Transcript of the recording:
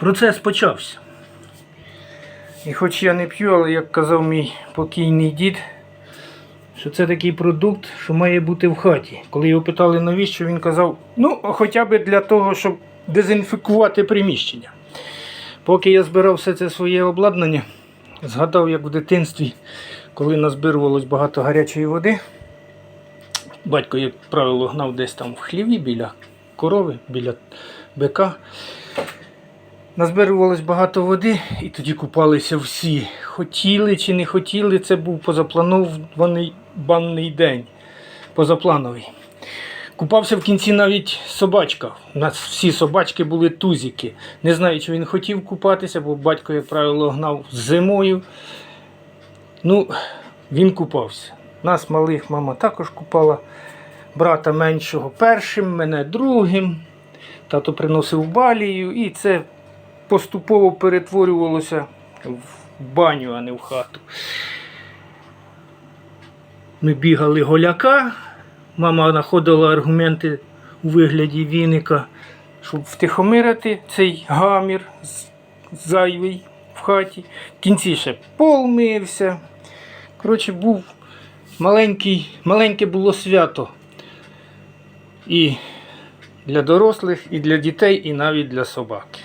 процес почався. І хоч я не п'ю, але як казав мій покійний дід, що це такий продукт, що має бути в хаті. Коли його питали навіщо, він казав, ну, хоча б для того, щоб дезінфікувати приміщення. Поки я збирав все це своє обладнання, згадав, як в дитинстві, коли назбирувалось багато гарячої води, батько, як правило, гнав десь там в хліві біля корови, біля бика. Назбирувалось багато води, і тоді купалися всі. Хотіли чи не хотіли, це був позапланований банний день. Позаплановий. Купався в кінці навіть собачка. У нас всі собачки були тузики. Не знаю, чи він хотів купатися, бо батько, як правило, гнав зимою. Ну, він купався. Нас малих мама також купала. Брата меншого першим, мене другим. Тато приносив балію, і це поступово перетворювалося в баню, а не в хату. Ми бігали голяка. Мама знаходила аргументи у вигляді віника, щоб втихомирити цей гамір зайвий в хаті. В кінці ще пол мився. Коротше, був маленький, маленьке було свято. І для дорослих, і для дітей, і навіть для собаки.